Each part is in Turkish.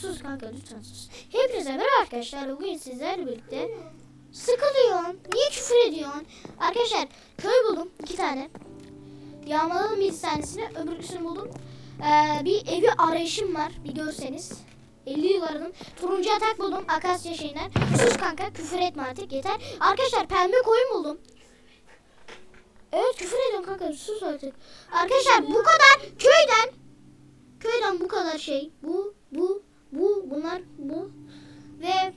Sus kanka lütfen sus. Hepinize merhaba arkadaşlar. Bugün sizlerle birlikte sıkılıyorsun. Niye küfür ediyorsun? Arkadaşlar köy buldum. iki tane. Yağmaladım bir tanesini. Öbürküsünü buldum. Ee, bir evi arayışım var. Bir görseniz. 50 yıl aradım. Turuncu yatak buldum. Akasya şeyinden. Sus kanka küfür etme artık yeter. Arkadaşlar pembe koyun buldum. Evet küfür ediyorum kanka sus artık. Arkadaşlar bu kadar köyden köyden bu kadar şey. Bu bu bu bunlar bu ve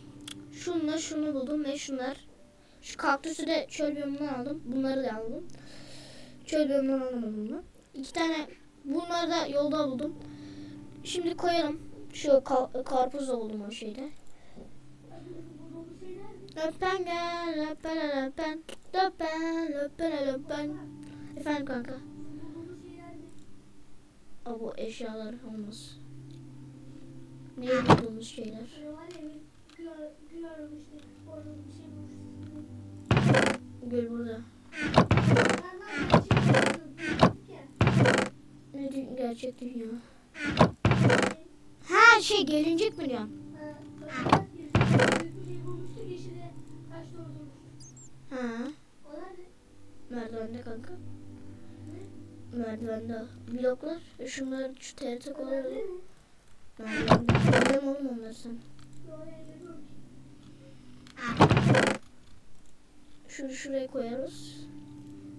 şunla şunu buldum ve şunlar. Şu kaktüsü de çöl biyomundan aldım. Bunları da aldım. Çöl biyomundan almadım bunu. İki tane bunları da yolda buldum. Şimdi koyalım. Şu ka- karpuz buldum o şeyde. Löpen gel, löpen löpen, löpen löpen löpen. Efendim kanka. Aa, bu eşyalar olmaz. Ne bulduğumuz şeyler. Gül burada. Ne dü- gerçek dünya. Ha şey gelincik mi diyorsun? Ha. Merdivende kanka. Merdivende. Bloklar. Şunlar şu TRT koyuyor. Onlar sen. Şunu şuraya koyarız.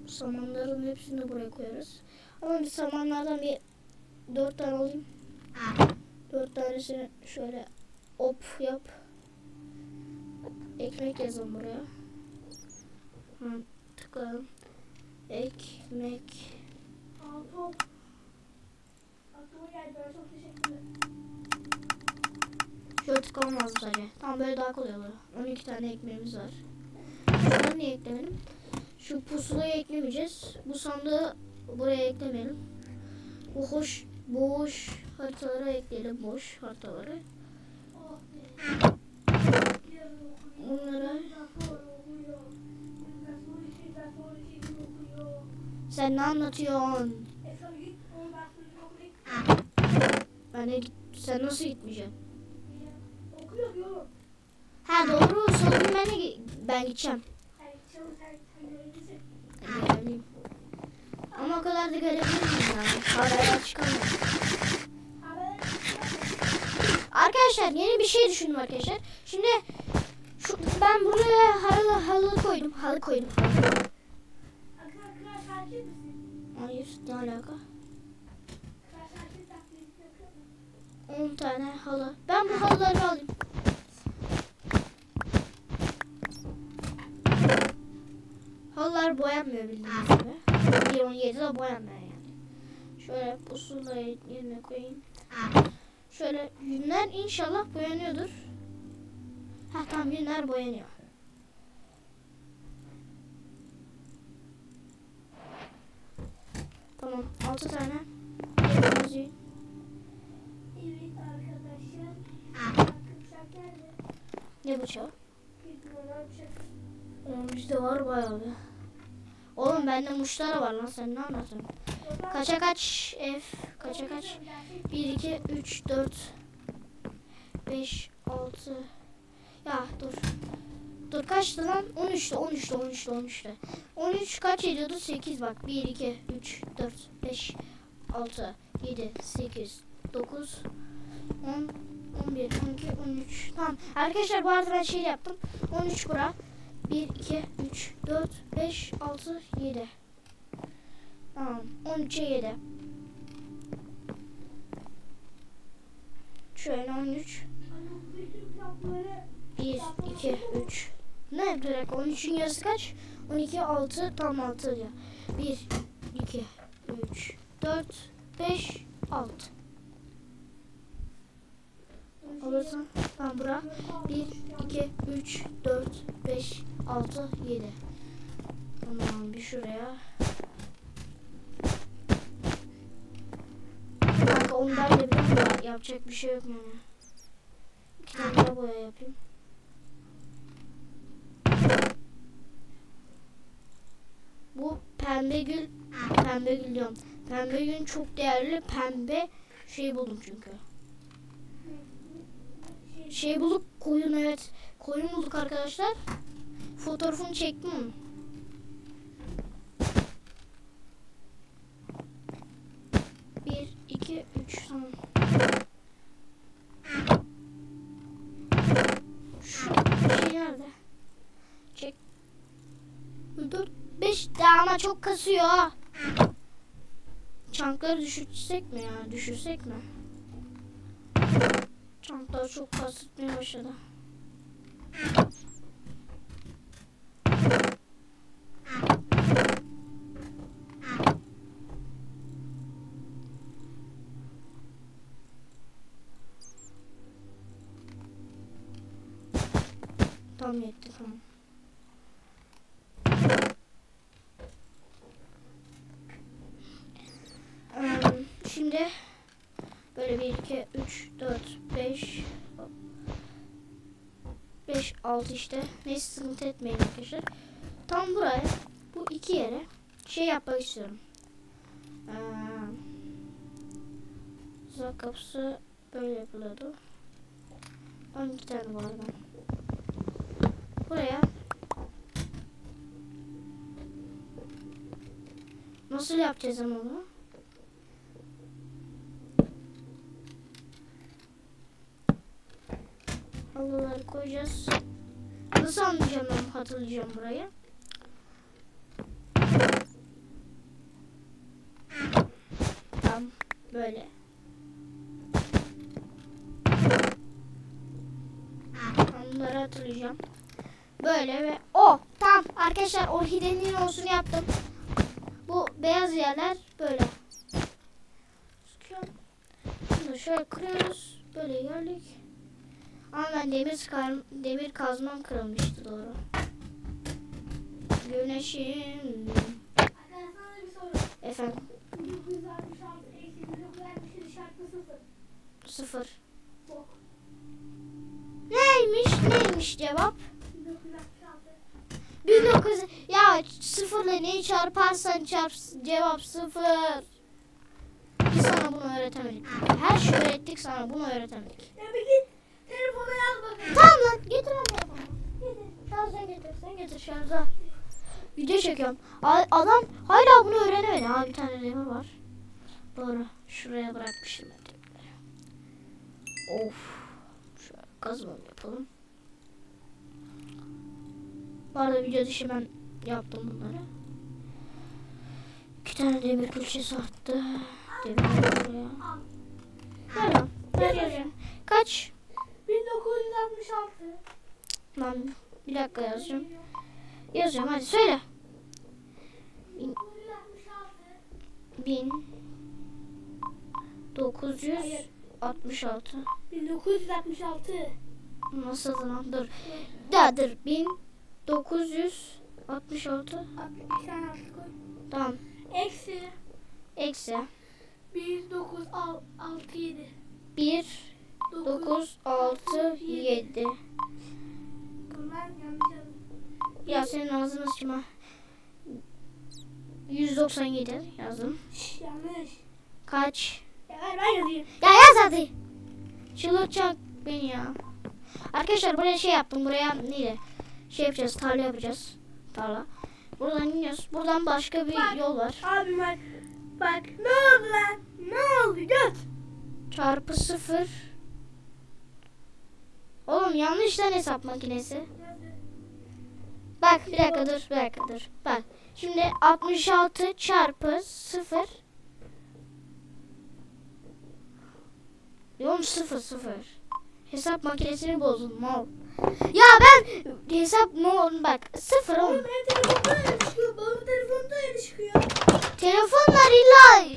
Samanların hepsini buraya koyarız. Ama bir samanlardan bir dört tane alayım. Dört tanesini şöyle op yap. Ekmek yazalım buraya. Hı, tıklayalım. Ekmek. Şöyle tıklamam lazım. Tamam böyle daha kolay olur. 12 tane ekmeğimiz var. Şunları niye eklemedim? Şu pusulayı eklemeyeceğiz. Bu sandığı buraya eklemeyelim. Bu hoş, boş haritalara ekleyelim. Boş haritaları. Bunlara sen ne anlatıyorsun? Ben de sen nasıl gitmeyeceksin? Sorun ben de gi- ben gideceğim. Ama o kadar da gelebilir miyim yani? Haberler. Arkadaşlar yeni bir şey düşündüm arkadaşlar. Şimdi şu ben buraya halı halı koydum. Halı koydum. Hayır ne alaka? 10 tane halı. Ben bu halıları alayım. Halılar boyanmıyor bildiğiniz gibi. 1.17'de boyanmıyor yani. Şöyle pusulayı yerine koyayım. Şöyle yünler inşallah boyanıyordur. Ha tamam yünler boyanıyor. Tamam 6 tane. Yapımızı- Ne bıçağı? Oğlum bizde var bayağı. Oğlum bende muşlara var lan sen ne anlatıyorsun? Kaça kaç ev? Kaça kaç? 1, 2, 3, 4, 5, 6. Ya dur. Dur kaçtı lan? 13'te, 13'te, 13'te, 13'te. 13 kaç ediyordu? 8 bak. 1, 2, 3, 4, 5, 6, 7, 8, 9, 10, 11, 12, 13. Tamam. Arkadaşlar bu arada ben şey yaptım. 13 bura. 1, 2, 3, 4, 5, 6, 7. Tamam. 13'e 7. Şöyle 13. 1, 2, 3. Ne dakika 13'ün yarısı kaç? 12, 6, tam 6 ya. 1, 2, 3, 4, 5, 6. Olursa tamam bura. 1, 2, 3, 4, 5, 6, 7. Tamam bir şuraya. Kanka ben biliyorum da yapacak bir şey yok yani. İki tane daha boya yapayım. Bu pembe gül, pembe gül diyorum. Pembe gül çok değerli pembe şey buldum çünkü. Şey bulduk koyun evet. Koyun bulduk arkadaşlar. Fotoğrafını çektim onun. Bir, iki, üç. Tamam. Şu şey nerede? Çek. Dört, beş daha ama çok kasıyor. Çankları düşürsek mi ya? Düşürsek mi? Çanklar çok kasıtmaya başladı. Tam yetti tamam. Eee, Şimdi böyle 1, 2, 3, 4, 5 5, 6 işte. Neyse sıkıntı etmeyin arkadaşlar. Tam buraya bu iki yere şey yapmak istiyorum. Eee Uzak kapısı böyle yapılıyordu. 12 tane var ben. Buraya Nasıl yapacağız ama onu? Halıları koyacağız. Nasıl anlayacağım ben hatırlayacağım burayı? Tam böyle. Onları hatırlayacağım. Böyle ve o tam arkadaşlar orkidenin olsun yaptım. Bu beyaz yerler böyle. Sıkıyorum. Bunu da şöyle kırıyoruz. Böyle geldik. Ama ben demir, sıkar- demir kazmam kırılmıştı doğru. Güneşim. Efendim 1966 eksi 1967 şartlı sıfır. Neymiş neymiş cevap? 1966. 1900 ya sıfırla neyi çarparsan çarp cevap sıfır. Biz sana bunu öğretemedik. Her şeyi öğrettik sana bunu öğretemedik. Ya bir lan getir. Getir. Tamam sen getir sen getir şarja. Video çekiyorum. Adam hala bunu öğrenemedi. Ha bir tane demir var. Doğru. Şuraya bırakmışım ben demirleri. Of. Şöyle kazmam yapalım. Bu arada video dışı ben yaptım bunları. İki tane demir külçesi attı. Demir buraya. Ver lan. Ver yazacağım. Kaç? 1966. Lan bir dakika yazacağım. Yazacağım hadi söyle. 1966. 1966. 1966. Nasıl lan? Dur. Ya dur. 1966. 60 tane koy. Tamam. Eksi Eksi 1967. 1 9 6 7. Bunlar yanlış yazdım. Ya senin ağzını sıçma. 197 yazdım. Şş, yanlış. Kaç? Ya ver ben yazayım. Ya yaz hadi. Çıldırtacak beni ya. Arkadaşlar buraya şey yaptım. Buraya neydi? Şey yapacağız. Tarla yapacağız. Tarla. Buradan iniyoruz. Buradan başka bir Bak. yol var. Abi bak. Bak ne oldu lan? Ne oldu? Göt. Çarpı sıfır. Oğlum yanlış lan hesap makinesi. Bak bir dakika dur. Bir dakika dur. Bak. Şimdi 66 çarpı 0. Oğlum 0 0. Hesap makinesini bozdum mal. Ya ben hesap ne oldu bak 0 oğlum. Babamın öyle çıkıyor. Telefonlar illa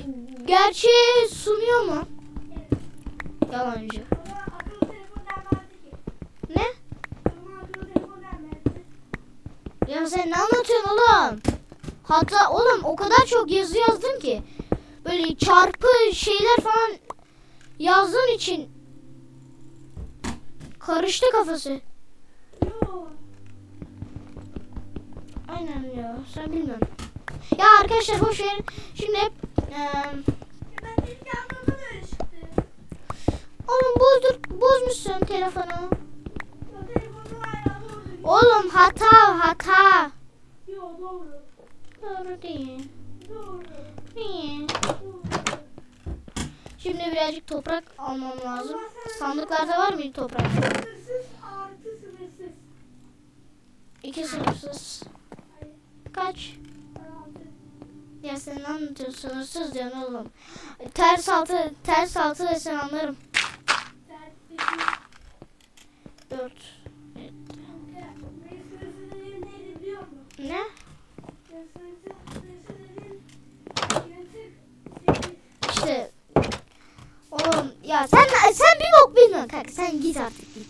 gerçeği sunuyor mu? Yalancı. Baba akıllı telefon denmezdi ki. Ne? Baba akıllı telefon denmezdi. Ya sen ne anlatıyorsun oğlum? Hatta oğlum o kadar çok yazı yazdım ki. Böyle çarpı şeyler falan yazdığın için karıştı kafası. Aynen ya sen bilmiyorsun. Ya arkadaşlar boş verin. Şimdi çıktı. oğlum bozdur bozmuşsun. telefonu? O telefonu hala doğru. Oğlum hata hata. Yok doğru. Doğru değil. Doğru. Niye? Doğru. Şimdi birazcık toprak almam lazım. Sandıklarda var mıydı toprak? Sınırsız artı sınırsız. İki sınırsız. Hayır. Kaç? Ya sen ne anlatıyorsun? Sınırsız diyorsun oğlum. Ters altı, ters altı desen anlarım. Tertemiz. Dört. Kanka, benim sınırsız dediğim neydi biliyor musun? Ne? Benim sınırsız, sınırsız dediğim yaratık sekiz. İşte. Oğlum ya sen sen bir bok bilmiyorsun kanka. Sen git artık git.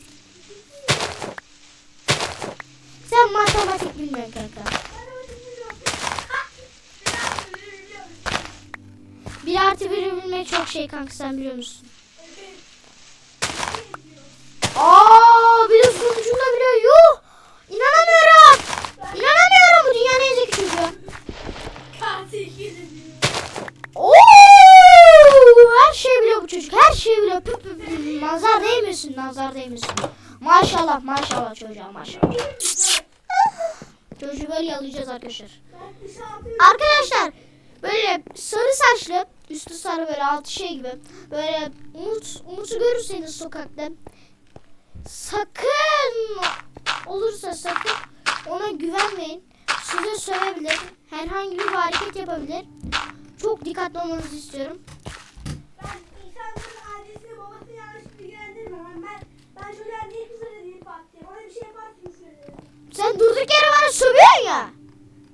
Sen matematik bilmiyorsun kanka. Bir artı biri bilmek çok şey kanka sen biliyor musun? Aa bir de sonucunda biliyor. Yuh! İnanamıyorum. İnanamıyorum bu dünyanın en zeki çocuğu. Oo! Her şeyi biliyor bu çocuk. Her şeyi biliyor. Püp püp püp. Nazar değmesin, nazar değmesin. Maşallah, maşallah çocuğa maşallah. Çocuğu böyle yalayacağız arkadaşlar. Arkadaşlar böyle sarı saçlı, üstü sarı böyle altı şey gibi. Böyle Umut, Umut'u görürseniz sokakta sakın olursa sakın ona güvenmeyin. Size sövebilir. Herhangi bir hareket yapabilir. Çok dikkatli olmanızı istiyorum. Ben insanların ailesine babasını yanlış bilgilendirmem. Ben ben çocuğa niye kızarı deyip atayım. Ona bir şey yaparsın şöyle. Sen sövüyorsun ya.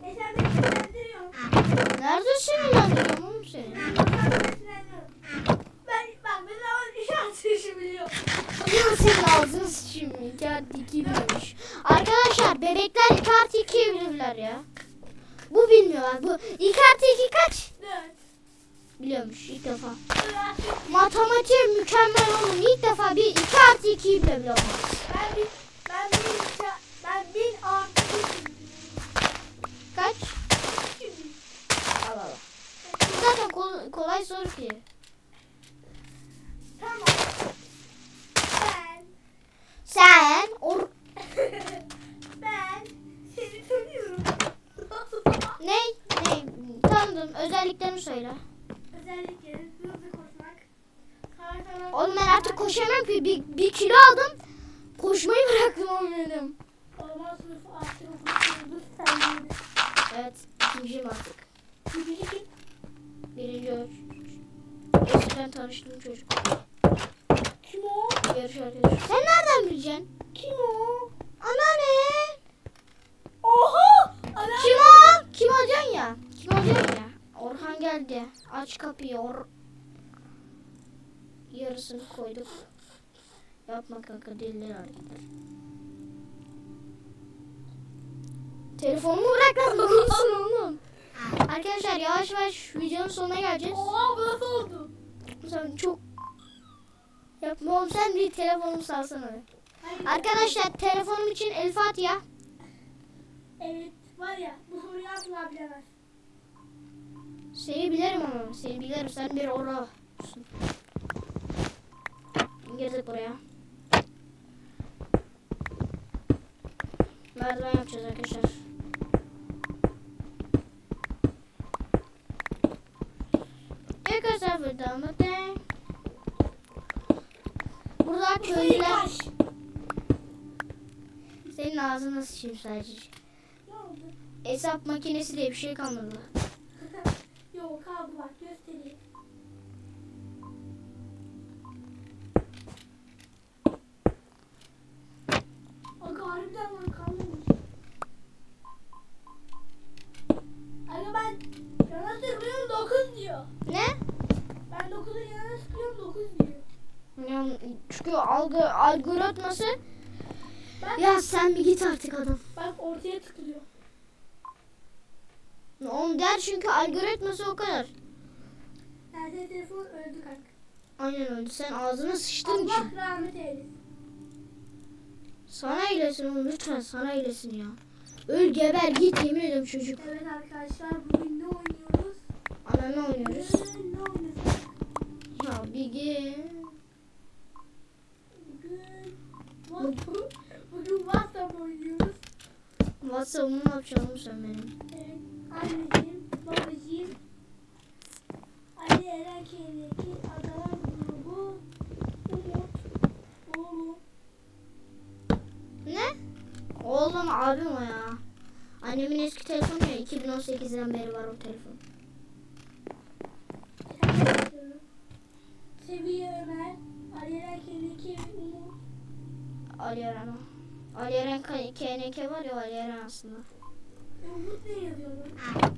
E sen beni sinirlendiriyorsun. Nerede sinirlendiriyorum oğlum seni? Ben bak ben ama işaret işi biliyorum. Ya senin ağzını sıçayım. Artı iki bilmiş. Arkadaşlar bebekler artı iki bilirler ya. Bu bilmiyorlar. Bu iki artı iki kaç? Dört. Biliyormuş ilk defa. Dört. Matematiği mükemmel oğlum. İlk defa bir iki artı ikiyi bile bilemez. Ben bir ben bir ben bin artı bir Kaç? Al al. Zaten kol- kolay soru ki. Tamam. Ben Sen or ben seni tanıyorum. ne? Ne? Tanıdım. Özelliklerini söyle. Özellikle hızlı koşmak. Oğlum ben artık koşamam ki. Bir, bir kilo aldım. Koşmayı bıraktım oğlum benim. Orman sınıfı artı okulu sen Evet. ikinciyim artık. Birinci kim? Birinci. Eskiden tanıştığım çocuk. Kim o? Yarış arkadaşı. Sen nereden bileceksin? Kim o? Anneanne. Oha! Ana! Kim o? Kim o diyorsun ya? Kim o diyorsun ya? Orhan geldi. Aç kapıyı. Or Yarısını koyduk. Yapma kanka deliler hareketler. Telefonumu bırak lan. Arkadaşlar yavaş yavaş videonun sonuna geleceğiz. Oha bu nasıl oldu? Sen çok yapma oğlum sen bir telefonumu salsana. Hayır. Arkadaşlar telefonum için El Fatiha. Evet var ya bu soruyu asla bilemez. Seni bilirim ama seni bilirim sen bir orosun. Girdik buraya. Merdiven yapacağız arkadaşlar. Arkadaşlar burada mı de? Burada köylüler. Senin ağzına sıçayım sadece. Ne oldu? Hesap makinesi diye bir şey kalmadı. Yok kaldı bak göstereyim. Aga harbiden lan kalmamış. Aga ben yana sıkıyorum 9 diyor. Ne? Ben 9'u yana sıkıyorum 9 diyor. Yani çünkü algı algoritması Bak, ya sen bir git artık adam. bak ortaya tıklıyor. Onu der çünkü algoritması o kadar. Nerede telefon öldü kanka. Aynen öyle. Sen ağzına sıçtığın için. Allah rahmet eylesin. Sana eylesin oğlum lütfen sana eylesin ya. Öl geber git yemin ediyorum çocuk. Evet arkadaşlar bugün ne oynuyoruz? Ana ne oynuyoruz? Bugün ne oynuyoruz? Ya bir git. Bugün Oğlum sen benim? Evet. Anneciğim, babacığım. Ali Eren K'deki adalar grubu. Umut. Oğlum. Ne? Oğlum abim o ya. Annemin eski telefonu ya 2018'den beri var o telefon. Seviye Ömer. Ali Eren K'deki Umut. Ali Eren o. Ali Eren K- KNK var ya o Ali Eren aslında. Umut ne yazıyor lan?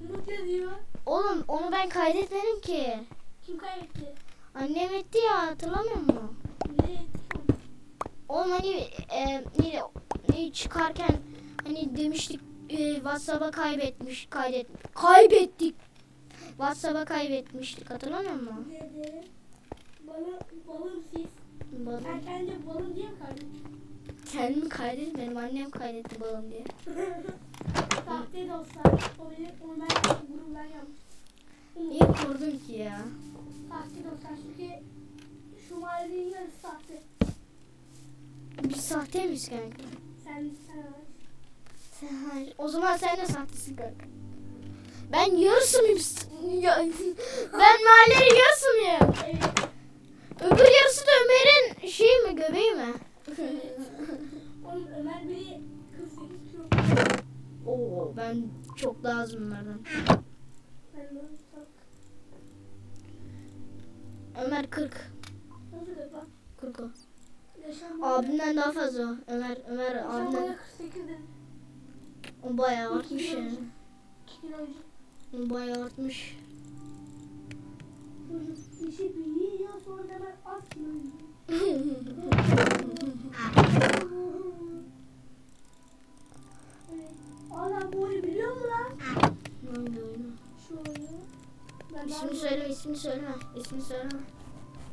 Umut yazıyor. Oğlum onu ben kaydetmedim ki. Kim kaybetti? Annem etti ya hatırlamıyor musun? Ne? Oğlum hani e, ne, ne çıkarken hani demiştik e, WhatsApp'a kaybetmiş kaydet kaybettik. WhatsApp'a kaybetmiştik hatırlamıyor musun? Dedi. Balım, balım siz. Balım. Sen kendi balım diye mi kaydettin? Kendim kaydetmedim annem kaydetti balım diye. Sahte dostlar. O benim, onu ben grubdan yapmıştım. Niye kurdun ki ya? Sahte dostlar çünkü şu mahallenin yarısı sahte. Biz sahte miyiz kanka? Sen, sen. Sen, hayır. O zaman sen de sahtesin kanka. Ben yarısı mıyım? Ben mahallenin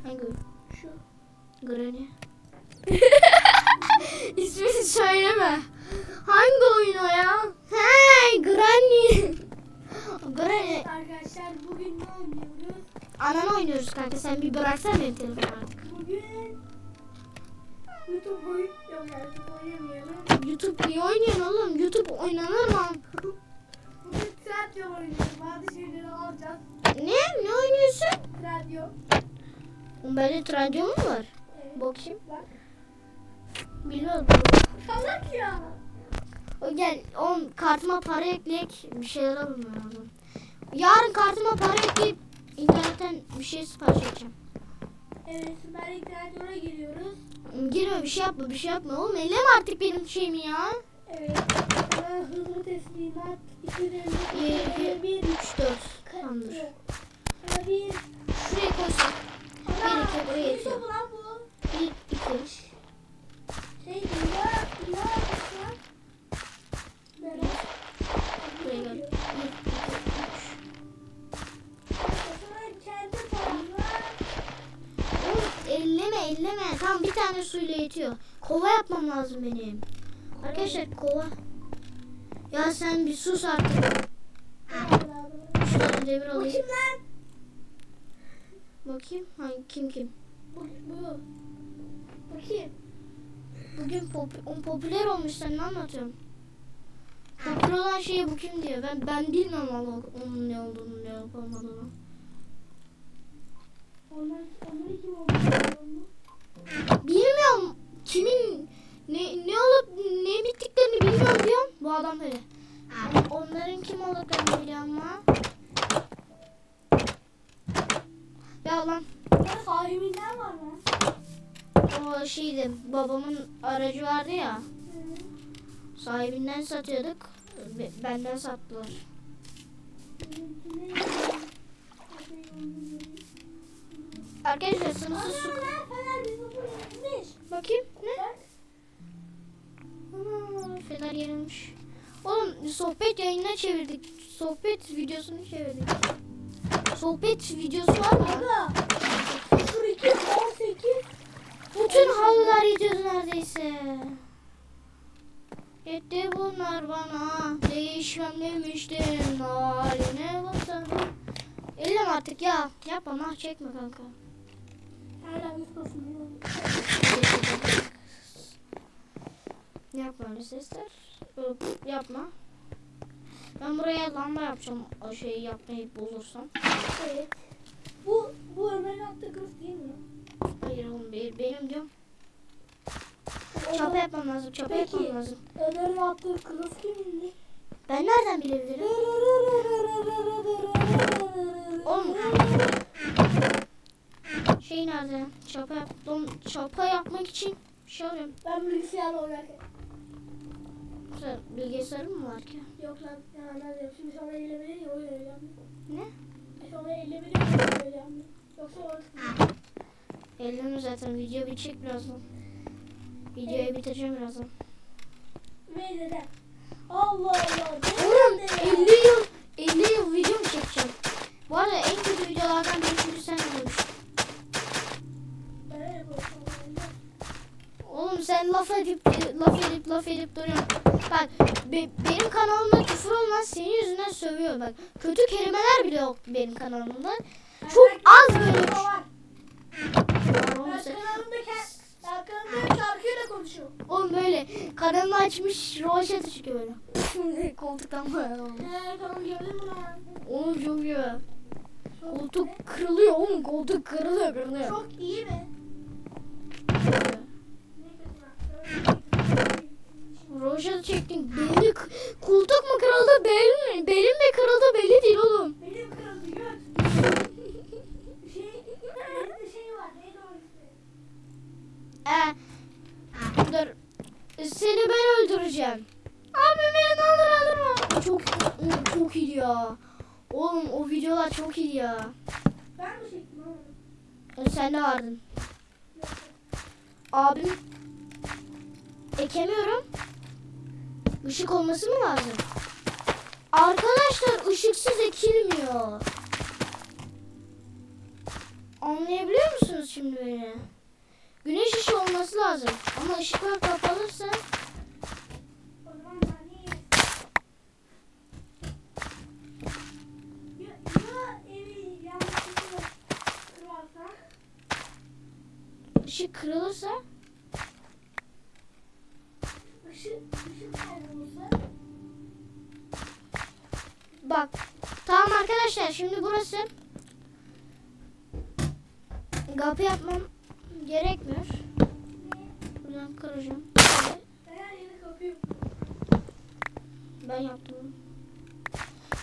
Hangi oyun? Şu. Granny. İsmini söyleme. Hangi oyun o ya? Hey Granny. Granny. Arkadaşlar bugün ne oynuyoruz? Ananı oynuyoruz kanka sen bir bıraksan benim telefonu artık. Bugün YouTube oyun yok YouTube niye oynuyorsun oğlum? YouTube oynanır mı? Bugün Trendyol oynuyoruz. Bazı şeyleri alacağız. Ne? Ne oynuyorsun? Trendyol. Oğlum Bende Trendyol mu var? Evet. Bakayım. Bak. Bilmiyorum. Salak ya. O gel oğlum kartıma para ekleyek bir şeyler alın lazım. Yarın kartıma para ekleyip internetten bir şey sipariş edeceğim. Evet Süper Trendyol'a giriyoruz. Girme bir şey yapma bir şey yapma oğlum elleme artık benim şeyimi ya. Evet. Sana hızlı teslimat. İçeri 1, 2, 3, 4. Tamamdır. Bir. Şuraya koysak. Ana. iki, buraya yetiyor. 1, 2, Şey illa yapmışlar. Ben buraya gel. 1, 2, 3. Sonra kendi paramla Oğlum elleme elleme. Tam bir tane suyla yetiyor. Kova yapmam lazım benim. Arkadaşlar kova. Ya sen bir sus artık. Tane demir alayım. kim lan? Bakayım. Hangi kim kim? Bu. Bu. Kim? Bugün pop on popüler olmuş sen ne anlatıyorsun? Popüler olan şeye bu kim diyor. Ben ben bilmiyorum ama onun ne olduğunu ne olup olmadığını. Onlar, kim olduğunu Bilmiyorum kimin ne ne olup ne bittiklerini bilmiyorum diyorum. Bu adam böyle. Onların kim olduklarını biliyorum ama. Ya lan Ya sahibinden var mı? o şeydi babamın aracı vardı ya. Hı. Sahibinden satıyorduk. Be- Benden sattılar. Arkadaşlar sınırsız su... Lan. Bakayım ne? Ana fener yenilmiş. Oğlum sohbet yayınına çevirdik. Sohbet videosunu çevirdik. Sohbet videosu var mı? Aga. 02 18 Bütün halılar gidiyordu neredeyse. Yetti bunlar bana. Değişmem demiştin. Haline baksana. Ellem artık ya. Yapma nah çekme kanka. Hala basmıyor. Yapma sesler. Yapma. Ben buraya lamba yapacağım o şeyi yapmayı bulursam. Evet. Bu, bu Ömer'in attığı kılıf değil mi? Hayır oğlum değil. Benim diyorum. Çapa yapmam lazım. Çapa Peki. yapmam lazım. Ömer'in attığı kılıf kimin? Ben nereden bilebilirim? Oğlum. Şey nerede? Çapa yaptım. Çapa yapmak için bir şey arıyorum. Ben bilgisayarla oynarken. Sen bilgisayarın mı var ki? Yok lan ya nerede? Şimdi sonra ellemeli ya öyle öyle Ne? Sonra ellemeli ya öyle Yoksa orası. Ellerim zaten video bitecek birazdan. Videoyu bitireceğim birazdan. Ve neden? Allah Allah. Oğlum nerede ya? 50 yıl 50 yıl video mu çekeceğim? Bu arada en kötü videolardan biri çünkü sen konuşuyorum. Oğlum sen laf edip laf edip laf edip duruyorsun. Bak be- benim kanalımda küfür olmaz senin yüzünden sövüyor bak. Kötü kelimeler bile yok benim kanalımda. Çok az böyle. Var. Oğlum, böyle kanalını açmış roşet çıkıyor böyle. Koltuktan böyle. Eee kanalımı gördün mü lan? Oğlum çok iyi. Koltuk kırılıyor oğlum koltuk kırılıyor kırılıyor. Çok iyi mi? Ne kötü Roşet çektin belli koltuk mu kırıldı belin mi? Belin mi kırıldı belli değil oğlum. Benim kırıldı göt. şey, şey var. Neydi o ismi? Ee, dur. Seni ben öldüreceğim. Abi beni ne olur öldürme. Çok çok iyi ya. Oğlum o videolar çok iyi ya. Ben mi çektim ama? O sen de vardın. Abim ekemiyorum. Işık olması mı lazım? Arkadaşlar ışıksız ekilmiyor. Anlayabiliyor musunuz şimdi beni? Güneş ışığı olması lazım. Ama ışıklar kapalıysa O zaman Bak. Tamam arkadaşlar şimdi burası kapı yapmam gerekmiyor. Buradan kıracağım. Ben yaptım.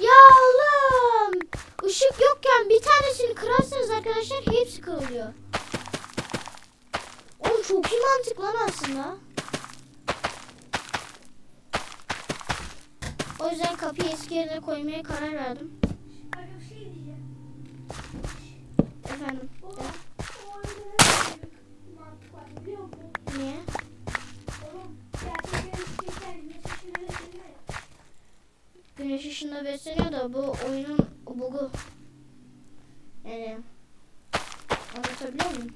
Ya oğlum. Işık yokken bir tanesini kırarsanız arkadaşlar hepsi kırılıyor. Oğlum çok iyi mantık lan aslında. O yüzden kapıyı eski yerine koymaya karar verdim. Şey. Efendim. O, musun? Niye? Oğlum isterken güneş ışığında besleniyor da bu oyunun bugu. Yani anlatabiliyor muyum?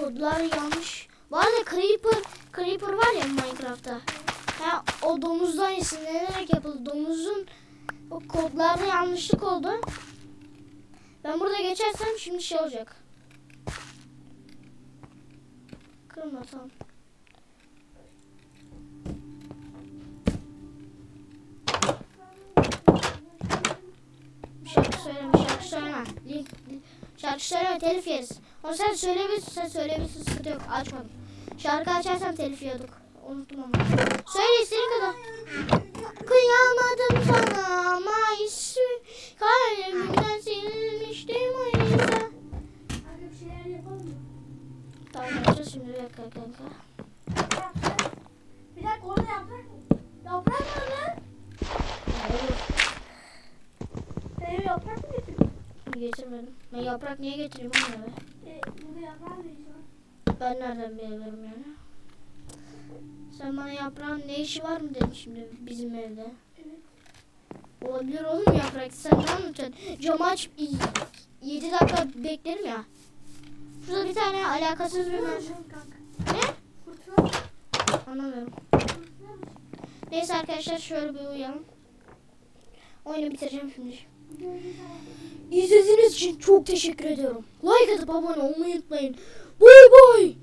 Kodlar yanlış. Var ya Creeper, Creeper var ya Minecraft'ta. Ha, o domuzdan esinlenerek yapıldı. Domuzun o kodlarda yanlışlık oldu. Ben burada geçersem şimdi şey olacak. Kırma tamam. Şarkı söyleme, şarkı söyleme. Şarkı söyleme, telif yeriz. Ama sen söyleyebilirsin, sen söyleyebilirsin, sıkıntı yok. Açmadım. Şarkı açarsam telif yiyorduk. Unuttum ama. Söyle istediğin kadar. Kıyamadım sana ismi kalbimden silinmişti Mayıs'a. Mı? Tamam yapacağız şimdi bir dakika kanka. Bir dakika orada yaprak mı? Yaprak mı lan? Hayır, Sen yaprak mı getirdin? getirmedim. Ben yaprak niye getireyim onu eve? E, burada yaprak var? Ben nereden bilebilirim yani? Sen bana yaprağın ne işi var mı dedin şimdi bizim evde? Evet. Olabilir oğlum yaprak. Sen ne anlatıyorsun? Camı aç 7 dakika beklerim ya. Şurada bir tane alakasız bir kanka? Ne? Anlamıyorum. Neyse arkadaşlar şöyle bir uyuyalım. Oyunu bitireceğim şimdi. İzlediğiniz için çok teşekkür ediyorum. Like atıp abone olmayı unutmayın. Bay bay.